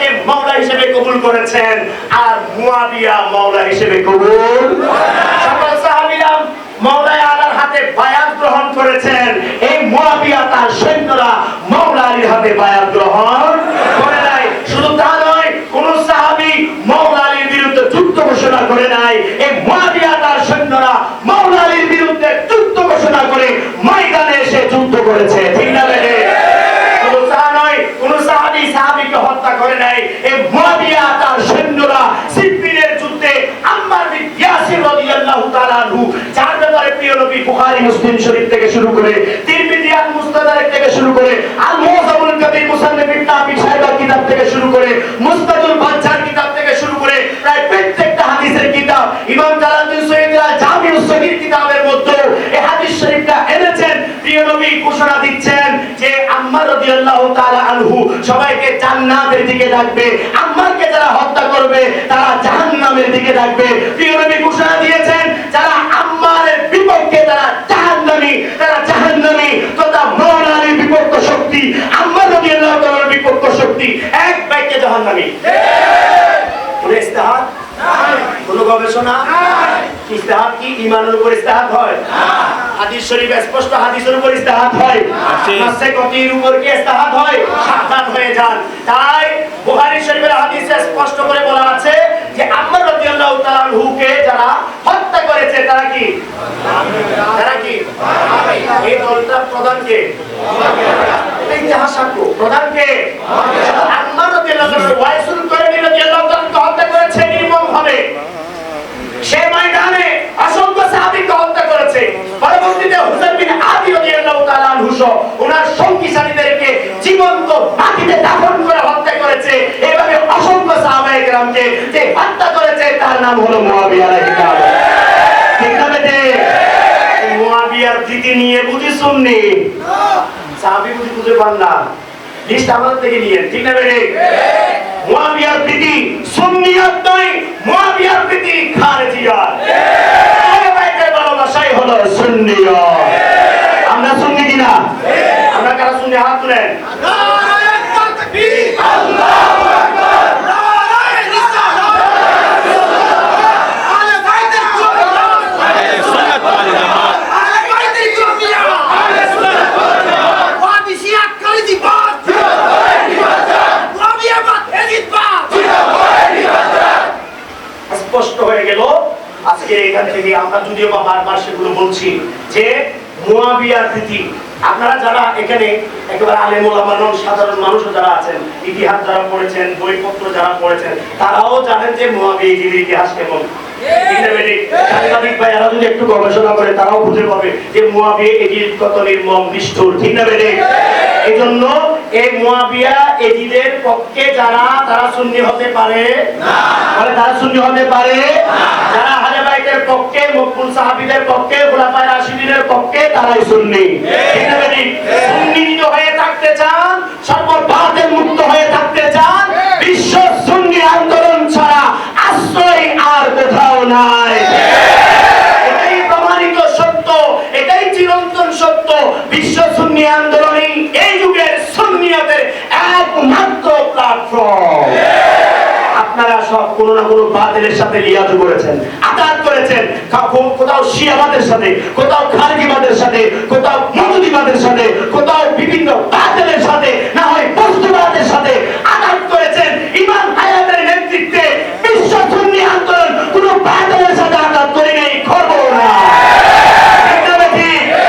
আল্লাহকে মাওলা হিসেবে কবুল করেছেন। আর মুয়াবিয়া মাওলা হিসেবে কবুল সকল সাহাবীরা মাওলায় আলার হাতে বায়াত গ্রহণ করেছেন এই মুয়াবিয়া তার সৈন্যরা মাওলা আলীর হাতে বায়াত গ্রহণ করে নাই শুধু তা নয় কোন সাহাবী মাওলা আলীর বিরুদ্ধে যুদ্ধ ঘোষণা করে নাই এই মুয়াবিয়া তার সৈন্যরা মাওলা আলীর বিরুদ্ধে যুদ্ধ ঘোষণা করে ময়দানে এসে যুদ্ধ করেছে ঠিক না বেটে শুধু তা নয় কোন সাহাবী সাহাবীকে হত্যা করে নাই এই মুয়াবিয়া তার সৈন্যরা সিফিনের যুদ্ধে আম্মার বিন ইয়াসির রাদিয়াল্লাহু তাআলা আনহু, যার ব্যাপারে প্রিয় নবী বুখারী মুসলিম শরীফ থেকে শুরু করে তিরমিজি আল মুস্তাদরাক থেকে শুরু করে আল মুজামুল কাবীর মুসান্নিফ ইবনে আবি শাইবার কিতাব থেকে শুরু করে মুস্তাদুল বাজ্জার কিতাব থেকে শুরু করে প্রায় প্রত্যেকটা হাদিসের কিতাব ইমাম জালালউদ্দিন সৈয়দরা জামিউস সগীর কিতাবের মধ্যে এই হাদিস শরীফটা এনেছেন প্রিয় নবী ঘোষণা দিচ্ছেন যে আম্মার রাদিয়াল্লাহু তাআলা আনহু সবাইকে জান্নাতের দিকে ডাকবে আম্মারকে যারা হত্যা করবে তারা জাহান্নামের দিকে ডাকবে। প্রিয় নবী ঘোষণা দিয়েছেন যারা আম্মারের বিপক্ষে তারা জাহান্নামী তারা জাহান্নামী। তথা আলীর বিপক্ষ শক্তি আম্মার রাদিয়াল্লাহু তাআলার বিপক্ষ শক্তি এক বাক্যে জাহান্নামী। কোন ইস্তেহাদ কোন গবেষণা? ইস্তেহাদ কি? ইমানের উপর ইস্তেহাদ হয়? হাদিস শরীফ স্পষ্ট হাদিসের উপর ইস্তেহাদ হয়। নাসে কতির উপর কি ইস্তেহাদ হয়? সাবধান হয়ে যান। তাই বুখারী শরীফের হাদিসে স্পষ্ট করে বলা আছে যে আম্মার রাদিয়াল্লাহু তাআলা আনহুকে যারা হত্যা করেছে তারা কি? তারা কি? এই দলটা প্রধান কে? এই ইতিহাস সাক্ষ্য প্রধান কে? আম্মার রাদিয়াল্লাহু তাআলা ওয়াইসুল করেনি রাদিয়াল্লাহু তাআলা হত্যা করেছে নির্মম ভাবে সে ময়দানে অসংখ্য সাহাবীকে হত্যা করেছে পরবর্তীতে হুসাইন বিন আদি রাদিয়াল্লাহু তাআলা আনহু সহ ওনার সঙ্গী সাথীদেরকে জীবন্ত মাটিতে দাফন করে হত্যা করেছে। এভাবে অসংখ্য সাহাবায়ে কেরামকে যে হত্যা করেছে, তার নাম হলো মুয়াবিয়া রাদিয়াল্লাহু ঠিক না বেটে? মুয়াবিয়ার প্রীতি নিয়ে বুঝি শুননি সাহাবী বুঝি খুঁজে পান না। লিস্ট আমাদের থেকে নিয়ে ঠিক না বেটে? মুয়াবিয়ার প্রীতি সুন্নিয়ত নয়, মুয়াবিয়ার প্রীতি খারেজিয়াত। আহলে ভালোবাসাই হলো আমরা সুন্নি কিনা আমরা কারা সুন্নি হাত তুলেন। আজকে এখান থেকে আমরা যদিও বা বারবার সেগুলো বলছি যে মুয়াবিয়ার প্রীতি আপনারা যারা এখানে একেবারে আলেম ওলামা সাধারণ মানুষও যারা আছেন ইতিহাস যারা পড়েছেন বইপত্র যারা পড়েছেন তারাও জানেন যে মুয়াবিয়া ইতিহাস কেমন। ঠিক সাংবাদিক ভাইয়ারা যদি একটু গবেষণা করে তারাও বুঝে পাবে যে মুয়াবিয়া এজিদ কত নির্মম নিষ্ঠুর। ঠিক না বেটে? এই জন্য এই মুয়াবিয়া এজিদের পক্ষে যারা তারা সুন্নি হতে পারে তারা সুন্নি হতে পারে যারা বাইতের পক্ষে মকবুল সাহাবিদের পক্ষে খোলাফায় রাশিদিনের পক্ষে তারাই সুন্নি। ঠিক। না বেটি? সুন্নিত হয়ে থাকতে চান সর্ববাদের আপনারা সব কোনো না কোনো বাতিলের সাথে লিয়াজ করেছেন আঘাত করেছেন। কোথাও শিয়াবাদের সাথে, কোথাও খারজিবাদের